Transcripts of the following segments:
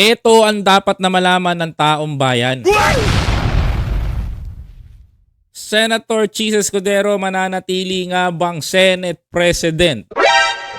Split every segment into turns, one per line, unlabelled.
Ito ang dapat na malaman ng taong bayan. Senator Cheese Escudero mananatili nga bang Senate President?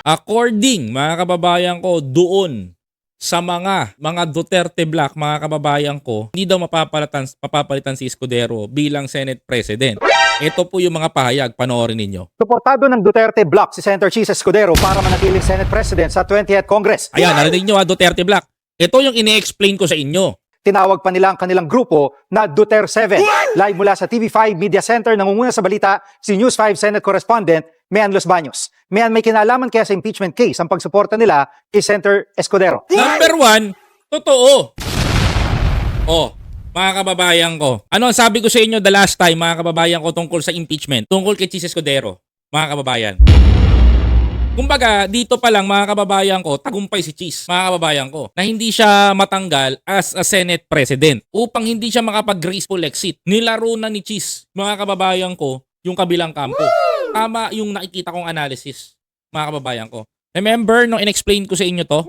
According, mga kababayan ko, doon sa mga mga Duterte Black, mga kababayan ko, hindi daw mapapalitan, mapapalitan si Escudero bilang Senate President. Ito po yung mga pahayag, panoorin ninyo.
Suportado ng Duterte Bloc si Senator Cheese Escudero para manatiling Senate President sa 20th Congress.
Ayan, narinig nyo ha, Duterte Black. Ito yung ini-explain ko sa inyo.
Tinawag pa nila ang kanilang grupo na Duterte 7. Live mula sa TV5 Media Center, nangunguna sa balita si News 5 Senate Correspondent Mean Los Baños. Mean, may kinalaman kaya sa impeachment case ang pagsuporta nila kay Senator Escudero.
Number one, totoo. Oh, mga kababayan ko. Ano ang sabi ko sa inyo the last time, mga kababayan ko, tungkol sa impeachment? Tungkol kay Chis Escudero, mga kababayan. Kumbaga, dito pa lang mga kababayan ko, tagumpay si Cheese, mga kababayan ko, na hindi siya matanggal as a Senate President upang hindi siya makapag-graceful exit. Nilaro na ni Cheese, mga kababayan ko, yung kabilang kampo. Tama yung nakikita kong analysis, mga kababayan ko. Remember nung in-explain ko sa inyo to,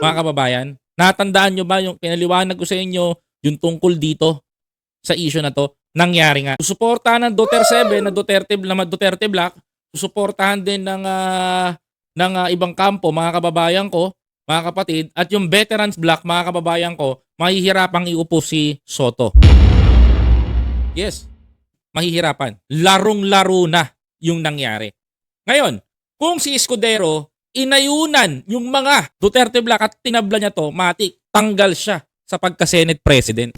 mga kababayan? Natandaan nyo ba yung pinaliwanag ko sa inyo yung tungkol dito sa issue na to? Nangyari nga. Susuportahan ng Duterte 7 na Duterte, na Duterte Black susuportahan din ng ah, ng ah, ibang kampo, mga kababayan ko, mga kapatid, at yung veterans black, mga kababayan ko, mahihirapang iupo si Soto. Yes, mahihirapan. Larong-laro na yung nangyari. Ngayon, kung si Escudero, inayunan yung mga Duterte Black at tinabla niya to, matik, tanggal siya sa pagka-Senate President.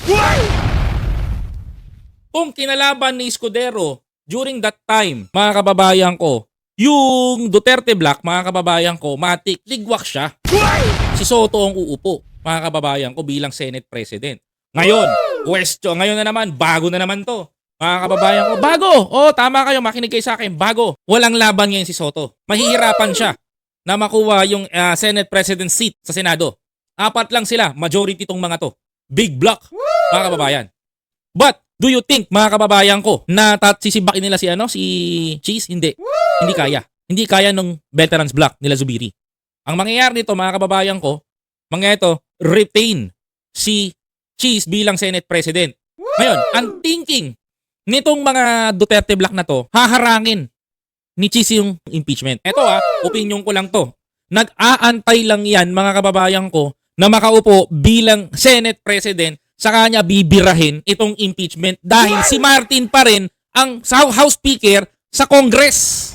Kung kinalaban ni Escudero during that time, mga kababayan ko, yung Duterte Black, mga kababayan ko, matik, ligwak siya. Si Soto ang uupo, mga kababayan ko, bilang Senate President. Ngayon, question, ngayon na naman, bago na naman to. Mga kababayan ko, bago! Oh, tama kayo, makinig kayo sa akin, bago. Walang laban ngayon si Soto. Mahihirapan siya na makuha yung ah, Senate President seat sa Senado. Apat lang sila, majority tong mga to. Big block, mga kababayan. But, do you think, mga kababayan ko, na tat sisibakin nila si ano, si Cheese? Hindi. Hindi kaya. Hindi kaya nung veterans block nila Zubiri. Ang mangyayari nito, mga kababayan ko, mangyayari ito, retain si Cheese bilang Senate President. Ngayon, ang thinking nitong mga Duterte block na to, haharangin ni Cheese yung impeachment. Ito ah, opinion ko lang to. Nag-aantay lang yan, mga kababayan ko, na makaupo bilang Senate President sa kanya bibirahin itong impeachment dahil si Martin pa rin ang House Speaker sa Congress.